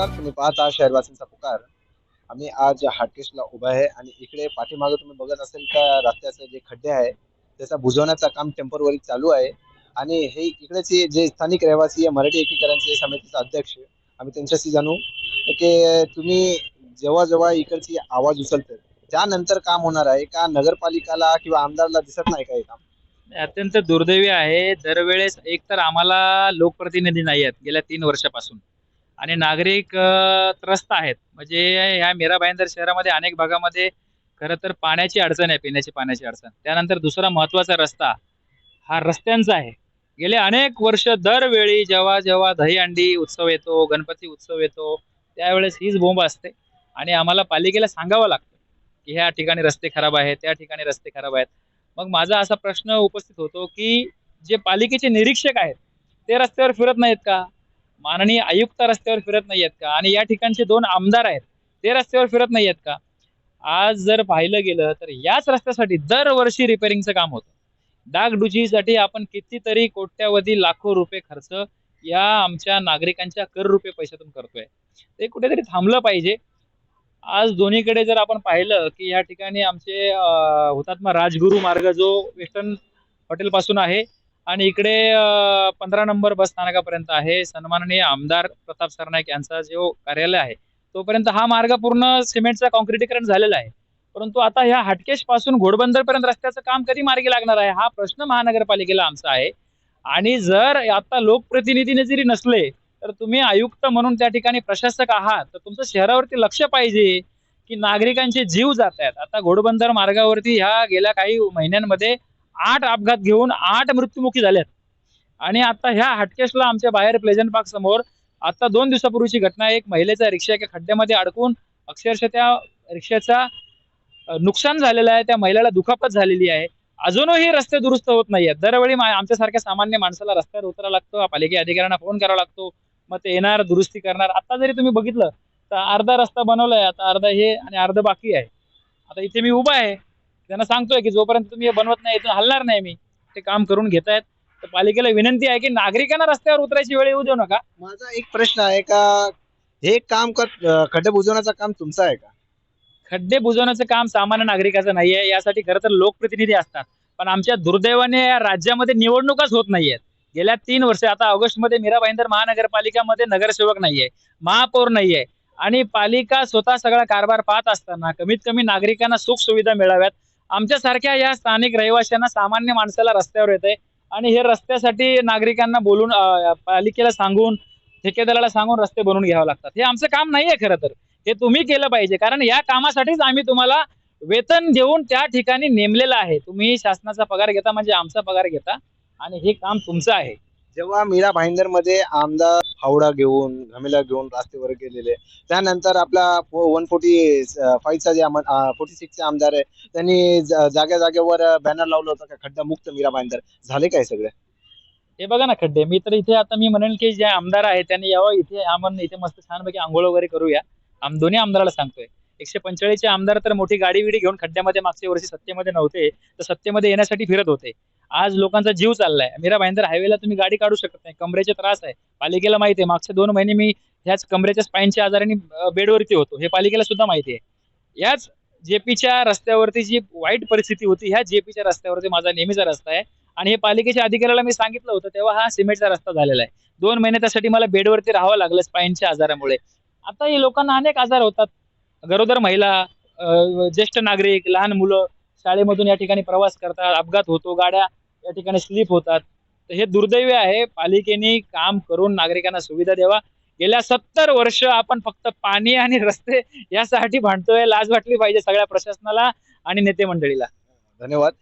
नमस्कार. तुम्ही पाहता शहरवासींचा पुकार. आम्ही आज हाटकेशला उभा आहे आणि इकडे पाठीमागे तुम्ही बघत असेल तर रस्त्याचे जे खड्डे आहे त्याचा बुजवण्याचं काम टेम्परवरी चालू आहे. आणि हे इकडेचे जे स्थानिक रहिवासी आहे मराठी एकीकरणचे समितीचे अध्यक्ष आम्ही त्यांच्याशी जाणू. की तुम्ही जेव्हा जेव्हा इकडची आवाज उचलते त्यानंतर काम होणार आहे का? नगरपालिकाला किंवा आमदारला दिसत नाही का हे काम? अत्यंत दुर्दैवी आहे. दरवेळेस एक तर आम्हाला लोकप्रतिनिधी नाही आहेत गेल्या तीन वर्षापासून. आणि नागरिक त्रस्त आहेत. म्हणजे ह्या मीरा भाईंदर शहरामध्ये अनेक भागामध्ये खरं तर पाण्याची अडचण आहे पिण्याची पाण्याची अडचण. त्यानंतर दुसरा महत्त्वाचा रस्ता हा रस्त्यांचा आहे. गेले अनेक वर्ष दरवेळी जेव्हा जेव्हा दहीहंडी उत्सव येतो गणपती उत्सव येतो त्यावेळेस हीच बोंब असते. आणि आम्हाला पालिकेला सांगावं लागतं की ह्या ठिकाणी रस्ते खराब आहेत त्या ठिकाणी रस्ते खराब आहेत. मग माझा असा प्रश्न उपस्थित होतो की जे पालिकेचे निरीक्षक आहेत ते रस्त्यावर फिरत नाहीत का? माननीय आयुक्त रस्त्यावर फिरत नाही आहेत का? आणि या ठिकाणचे दोन आमदार आहेत ते रस्त्यावर फिरत नाही आहेत का? आज जर पाहिलं गेलं तर याच रस्त्यासाठी दरवर्षी रिपेअरिंगचं काम होतं. डागडुजीसाठी आपण कितीतरी कोट्यावधी लाखो रुपये खर्च या आमच्या नागरिकांच्या कर रुपये पैशातून करतोय. ते कुठेतरी थांबलं पाहिजे. आज दोन्हीकडे जर आपण पाहिलं की या ठिकाणी आमचे हुतात्मा राजगुरू मार्ग जो वेस्टर्न हॉटेल पासून आहे आणि इकडे पंधरा नंबर बस स्थानकापर्यंत आहे. सन्माननीय आमदार प्रताप सरनाईक यांचा जो कार्यालय आहे तोपर्यंत हा मार्ग पूर्ण सिमेंटचा कॉन्क्रिटीकरण झालेला आहे. परंतु आता ह्या हटकेशपासून घोडबंदरपर्यंत रस्त्याचं काम कधी मार्गी लागणार आहे हा प्रश्न महानगरपालिकेला आमचा आहे. आणि जर आता लोकप्रतिनिधीने जरी नसले तर तुम्ही आयुक्त म्हणून त्या ठिकाणी प्रशासक आहात तर तुमचं शहरावरती लक्ष पाहिजे की नागरिकांचे जीव जात आहेत आता घोडबंदर मार्गावरती ह्या गेल्या काही महिन्यांमध्ये आठ अपघात घेऊन आठ मृत्युमुखी झाल्यात आणि आता ह्या हटकेशला आमच्या बाहेर प्लेझंट पार्क समोर आता दोन दिवसापूर्वीची घटना एक महिलेचा रिक्षा एका खड्ड्यामध्ये अडकून अक्षरशः त्या रिक्षाचा नुकसान झालेलं आहे. त्या महिलेला दुखापत झालेली आहे. अजूनही रस्ते दुरुस्त होत नाहीयेत. दरवेळी मा- आमच्यासारख्या सामान्य माणसाला रस्त्यावर उतरावा लागतं पालिके अधिकाऱ्यांना फोन करावा लागतो. मग ते येणार दुरुस्ती करणार. आता जरी तुम्ही बघितलं तर अर्धा रस्ता बनवलाय. आता अर्धा हे आणि अर्धा बाकी आहे. आता इथे मी उभा आहे. त्यांना सांगतोय की जोपर्यंत तुम्ही हे बनवत नाही इथून हलणार नाही मी. ते काम करून घेत आहेत तर पालिकेला विनंती आहे की नागरिकांना रस्त्यावर उतरायची वेळ येऊ देऊ नका. माझा एक प्रश्न आहे का? हे काम क- अं, खड्डे बुजवण्याचं काम तुमचं आहे का? खड्डे बुजवण्याचं काम सामान्य नागरिकाचं नाहीये यासाठी खरं तर लोकप्रतिनिधी असतात. पण आमच्या दुर्दैवाने या राज्यामध्ये निवडणुकाच होत नाहीयेत गेल्या तीन वर्ष आता ऑगस्टमध्ये मीरा भाईंदर महानगरपालिकामध्ये नगरसेवक नाहीये महापौर नाहीये आणि पालिका स्वतः सगळा कारभार पाहत असताना कमीत कमी नागरिकांना सुख सुविधा मिळाव्यात. आमच्यासारख्या या स्थानिक रहिवाशांना सामान्य माणसाला रस्त्यावर येते आणि हे रस्त्यासाठी नागरिकांना बोलून पालिकेला सांगून ठेकेदाराला सांगून रस्ते बनवून घ्यावे लागतात. हे आमचं काम नाहीये खरं तर. हे तुम्ही केलं पाहिजे. कारण या कामासाठीच आम्ही तुम्हाला वेतन देऊन त्या ठिकाणी नेमलेलं आहे. तुम्ही शासनाचा पगार घेता म्हणजे आमचा पगार घेता. आणि हे काम तुमचं आहे. जेव्हा मीरा भाईंदरमध्ये आमदार हावडा घेऊन घमेला घेऊन रास्तेवर गेलेले त्यानंतर आपला वन फोर्टी फाईव्हचा जे फोर्टी सिक्सचे आमदार आहे त्यांनी जाग्या जागेवर बॅनर लावलं होतं का खड्डा मुक्त मीरा भाईंदर. झाले काय सगळे? हे बघा ना खड्डे मी तर इथे आता मी म्हणेन की जे आमदार आहेत त्यांनी यावं इथे आपण इथे मस्त छानपैकी आंघोळ वगैरे करूया. आम दोन्ही आमदाराला सांगतोय. एकशे पंचेचाळीसचे आमदार तर मोठी गाडी विडी घेऊन खड्ड्यामध्ये मागच्या वर्षी सत्तेमध्ये नव्हते तर सत्तेमध्ये येण्यासाठी फिरत होते. आज लोकांचा जीव चाललाय. मीरा भाईंदर हायवेला तुम्ही गाडी काढू शकत नाही. कमरेचे त्रास आहे. पालिकेला माहिती आहे. मागचे दोन महिने मी ह्याच कमरेच्या स्पाईनच्या आजाराने बेडवरती होतो. हे पालिकेला सुद्धा माहिती आहे. याच जेपीच्या रस्त्यावरती जी वाईट परिस्थिती होती ह्या जेपीच्या रस्त्यावरती माझा नेहमीचा रस्ता आहे. आणि हे पालिकेच्या अधिकाऱ्याला मी सांगितलं होतं तेव्हा हा सिमेंटचा रस्ता झालेला आहे. दोन महिने त्यासाठी मला बेडवरती राहावं लागलं स्पाईनच्या आजारामुळे. आता हे लोकांना अनेक आजार होतात. गरोदर महिला ज्येष्ठ नागरिक लहान मुलं शाळेमधून या ठिकाणी प्रवास करतात अपघात होतो गाड्या या ठिकाणी स्लिप होतात. तर हे दुर्दैवी आहे. पालिकेने काम करून नागरिकांना सुविधा द्यावा. गेल्या सत्तर वर्ष आपण फक्त पाणी आणि रस्ते यासाठी भांडतोय. लाज वाटली पाहिजे सगळ्या प्रशासनाला आणि नेते मंडळीला. धन्यवाद.